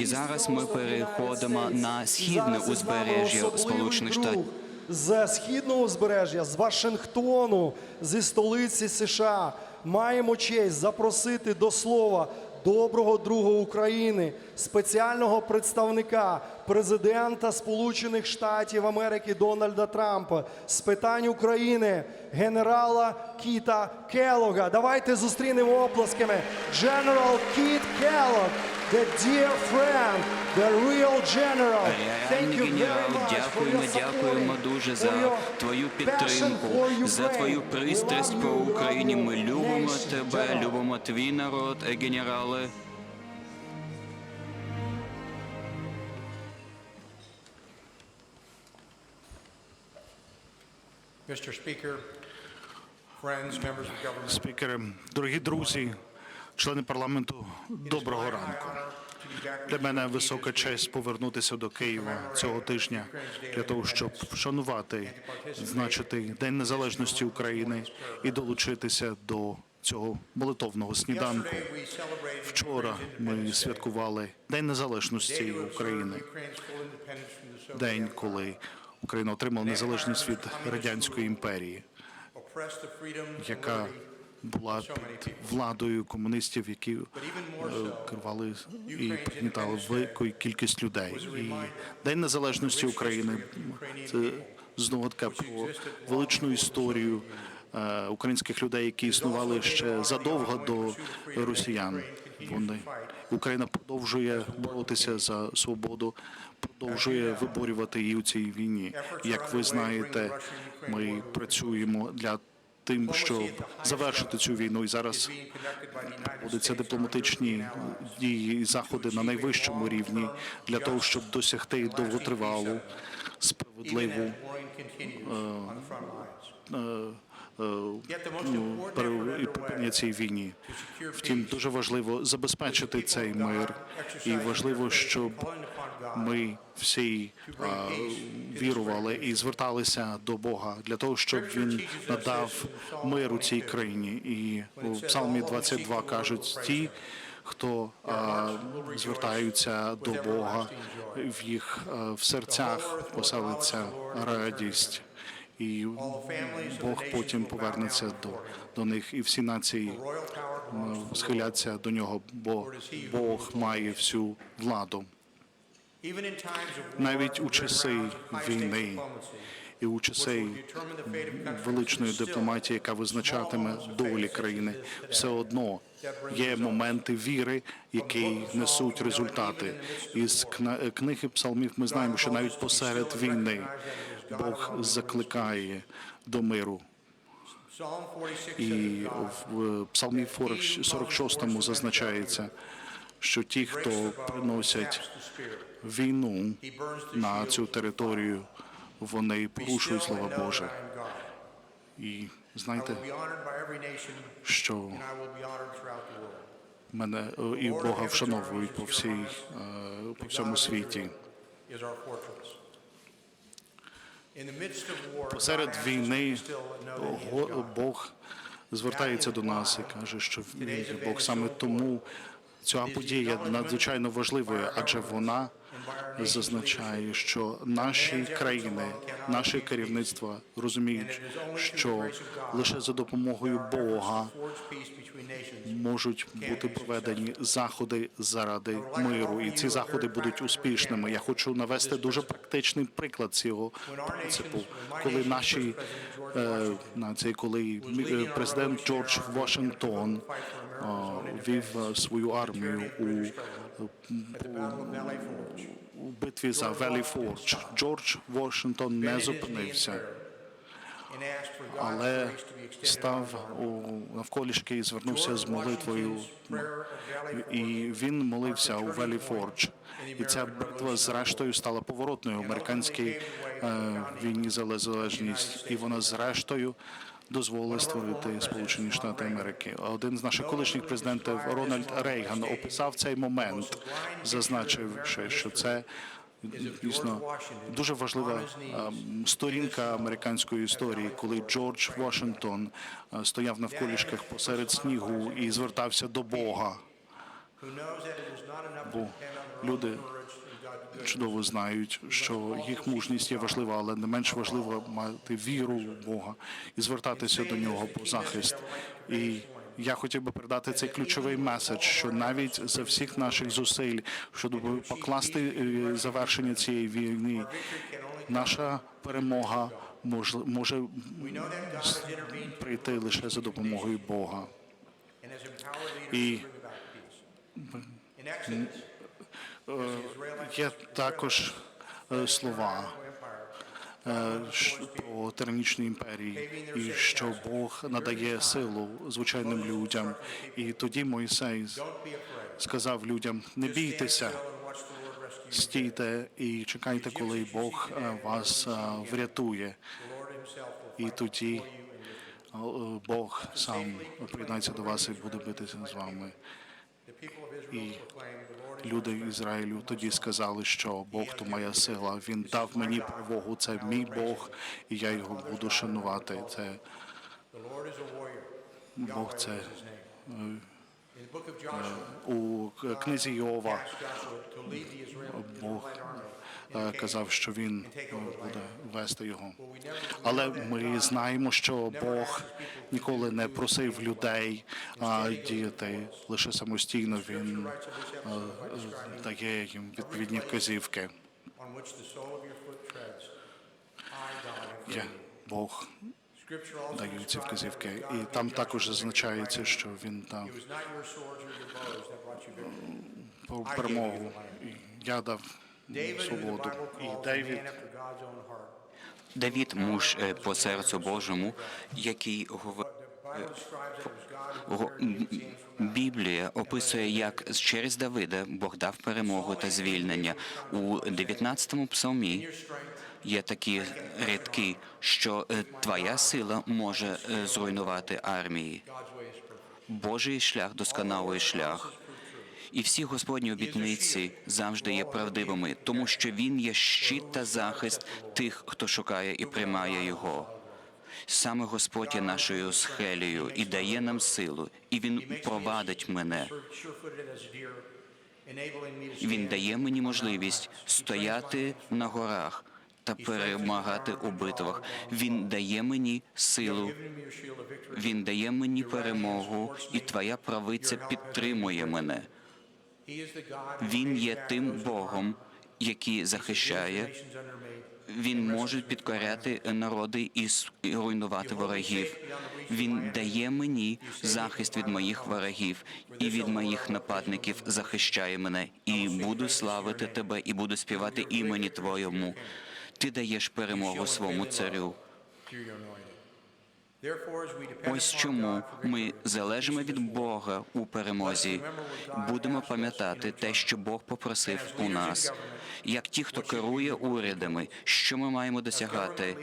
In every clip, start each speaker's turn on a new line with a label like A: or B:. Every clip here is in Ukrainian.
A: І зараз ми переходимо на східне узбережжя Сполучених Штатів.
B: З східного узбережжя, з Вашингтону, зі столиці США, маємо честь запросити до слова доброго друга України, спеціального представника президента Сполучених Штатів Америки Дональда Трампа з питань України, генерала Кіта Келога. Давайте зустрінемо оплесками. General Кіт Келог, the dear friend, the real general. Thank you very
A: генерал,
B: much for
A: дякуємо,
B: your
A: дякуємо дуже
B: for
A: за
B: your
A: твою
B: passion
A: підтримку,
B: for
A: за
B: Ukraine.
A: твою
B: We
A: пристрасть
B: love
A: по
B: you, we love
A: Україні. Ми
B: you,
A: любимо тебе, любимо твій народ, е, генерали.
C: Mr. Speaker, friends, members of government.
D: Спікере, дорогі друзі, члени парламенту, доброго ранку. Для мене висока честь повернутися до Києва цього тижня для того, щоб вшанувати, відзначити День Незалежності України і долучитися до цього молитовного сніданку. Вчора ми святкували День Незалежності України, день, коли Україна отримала незалежність від радянської імперії. яка. Була під владою комуністів, які е, керували і пригнітали велику кількість людей. І День Незалежності України це знову таке про величну історію е, українських людей, які існували ще задовго до росіян. Вони Україна продовжує боротися за свободу, продовжує виборювати її у цій війні. Як ви знаєте, ми працюємо для тим, щоб завершити цю війну, і зараз проводяться дипломатичні дії і заходи на найвищому рівні для того, щоб досягти довготривалу, справедливу е, е,
C: Most
D: ну, припинення цій війні. Втім, дуже важливо забезпечити цей мир, і важливо, щоб ми всі а, вірували і зверталися до Бога для того, щоб він надав мир у цій країні. І у Псалмі 22 кажуть ті. Хто а, звертаються до Бога, в їх а, в серцях поселиться радість, і Бог потім повернеться до, до них, і всі нації е, схиляться до нього, бо Бог має всю владу. Навіть у часи війни і у часи величної дипломатії, яка визначатиме долі країни, все одно є моменти віри, які несуть результати. Із книги псалмів ми знаємо, що навіть посеред війни Бог закликає до миру. І в псалмі 46 зазначається, що ті, хто приносять війну на цю територію, вони порушують слова Боже. І знаєте, що мене е, і Бога вшановують по всій е, по всьому світі. Го-
C: війни
D: Бог звертається до нас і каже, що Бог. Саме тому. Ця подія надзвичайно важливою, адже вона зазначає, що наші країни, наше керівництво розуміють, що лише за допомогою Бога можуть бути проведені заходи заради миру, і ці заходи будуть успішними. Я хочу навести дуже практичний приклад цього принципу, коли наші е, нації, коли е, президент Джордж Вашингтон е, вів свою армію у, у битві за Велі Фордж. Джордж Вашингтон не зупинився але став у навколішки і звернувся з молитвою. І він молився у Велі Фордж. І ця битва, зрештою, стала поворотною в американській е, війні за незалежність. І вона, зрештою, дозволила створити Сполучені Штати Америки. Один з наших колишніх президентів Рональд Рейган описав цей момент, зазначивши, що це дійсно дуже важлива ем, сторінка американської історії, коли Джордж Вашингтон е, стояв навколішках посеред снігу і звертався до Бога. Бо люди чудово знають, що їх мужність є важлива, але не менш важливо мати віру в Бога і звертатися до нього по захист. І я хотів би передати цей ключовий меседж, що навіть за всіх наших зусиль, щоб покласти е, завершення цієї війни, наша перемога може, прийти лише за допомогою Бога. І Є також е, слова е, про тиранічні імперії, і що Бог надає силу звичайним людям. І тоді Мойсей сказав людям: не бійтеся, стійте і чекайте, коли Бог е, вас е, врятує. І тоді е, Бог сам приєднається до вас і буде битися з вами.
C: The
D: Люди Ізраїлю тоді сказали, що Бог то моя сила. Він дав мені перемогу. Це мій Бог, і я його буду шанувати. Це. Бог це у книзі Йова Бог Е, казав, що він е, буде вести його. Але ми знаємо, що Бог ніколи не просив людей діяти лише самостійно. Він е, дає їм відповідні вказівки.
C: you.
D: Бог дає ці вказівки, і там також зазначається, що він дав перемогу. Я дав свободу. І Давід.
A: Давід, муж е, по серцю Божому, який говорить. Біблія описує, як через Давида Бог дав перемогу та звільнення. У 19-му псалмі є такі рядки, що е, твоя сила може е, зруйнувати армії. Божий шлях досконалий шлях. І всі Господні обітниці завжди є правдивими, тому що він є щит та захист тих, хто шукає і приймає його. Саме Господь є нашою схелею і дає нам силу, і він провадить мене. Він дає мені можливість стояти на горах та перемагати у битвах. Він дає мені силу, він дає мені перемогу, і твоя правиця підтримує мене. Він є тим Богом, який захищає. Він може підкоряти народи і руйнувати ворогів. Він дає мені захист від моїх ворогів і від моїх нападників захищає мене. І буду славити тебе, і буду співати імені Твоєму. Ти даєш перемогу своєму царю. Ось чому ми залежимо від Бога у перемозі. Будемо пам'ятати те, що Бог попросив у нас. Як ті, хто керує урядами, що ми маємо досягати?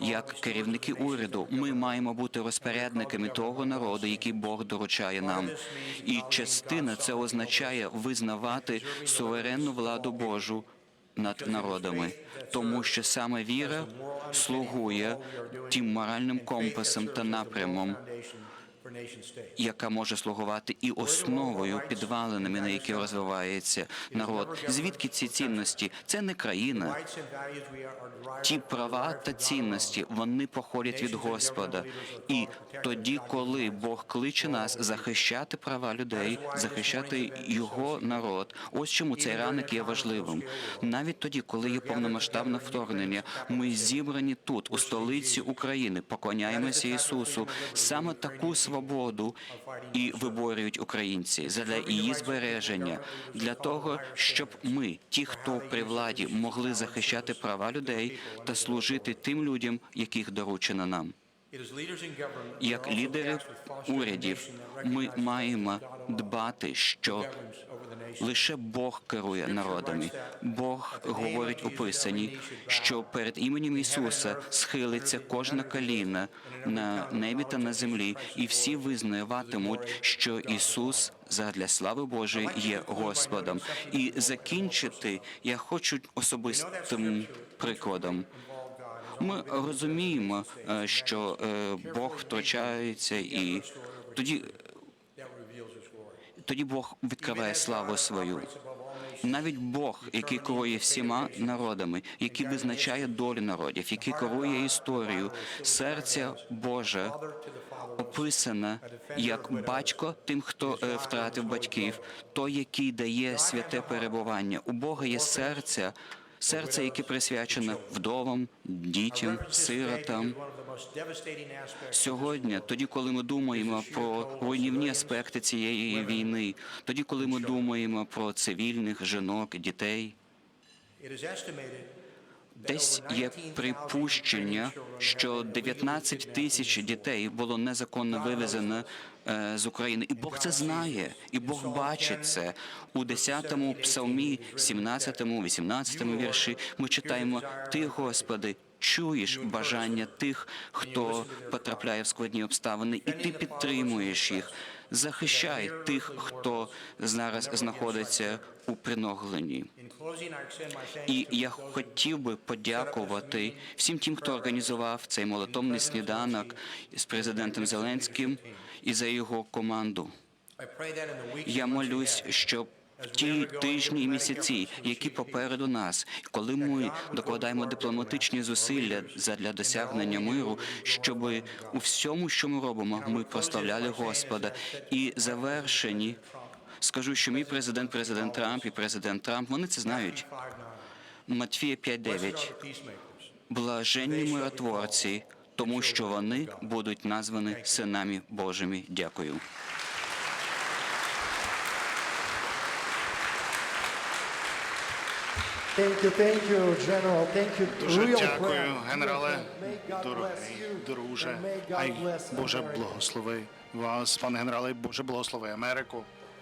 A: Як керівники уряду, ми маємо бути розпорядниками того народу, який Бог доручає нам. І частина це означає визнавати суверенну владу Божу над народами, тому що саме віра слугує тим моральним компасом та напрямом, яка може слугувати і основою підвалинами, на які розвивається народ. Звідки ці цінності? Це не країна. Ті права та цінності вони походять від Господа. І тоді, коли Бог кличе нас захищати права людей, захищати його народ, ось чому цей ранок є важливим. Навіть тоді, коли є повномасштабне вторгнення, ми зібрані тут, у столиці України, поклоняємося Ісусу. Саме таку свободу і виборюють українці задля її збереження, для того, щоб ми, ті, хто при владі, могли захищати права людей та служити тим людям, яких доручено нам. Як лідери урядів, ми маємо дбати, що лише Бог керує народами. Бог говорить у Писанні, що перед іменем Ісуса схилиться кожна коліна на небі та на землі, і всі визнаватимуть, що Ісус задля слави Божої є Господом. І закінчити я хочу особистим прикладом. Ми розуміємо, е, що е, Бог втручається, і тоді тоді Бог відкриває славу свою. Навіть Бог, який керує всіма народами, який визначає долю народів, який керує історію, серця Боже описане як батько тим, хто е, втратив батьків, той, який дає святе перебування. У Бога є серце, серце, яке присвячене вдовам, дітям, сиротам. Сьогодні, тоді, коли ми думаємо про руйнівні аспекти цієї війни, тоді, коли ми думаємо про цивільних жінок, дітей, десь є припущення, що 19 тисяч дітей було незаконно вивезено з України, і Бог це знає, і Бог бачить це у 10-му псалмі, 17-му, 18-му вірші. Ми читаємо: Ти, Господи. Чуєш бажання тих, хто потрапляє в складні обставини, і ти підтримуєш їх. Захищай тих, хто зараз знаходиться у приногленні. І я хотів би подякувати всім тим, хто організував цей молитовний сніданок з президентом Зеленським і за його команду. Я молюсь, щоб ті тижні і місяці, які попереду нас, коли ми докладаємо дипломатичні зусилля задля досягнення миру, щоб у всьому, що ми робимо, ми прославляли Господа і завершені. Скажу, що мій президент, президент Трамп і президент Трамп, вони це знають. Матфія 5.9. Блаженні миротворці, тому що вони будуть названі синами Божими. Дякую.
B: Thank you, thank you, General. Thank you.
D: Дуже дякую, генерале, дорогий друже.
B: Bless
D: Боже благослови вас, пане генерале, Боже благослови Америку.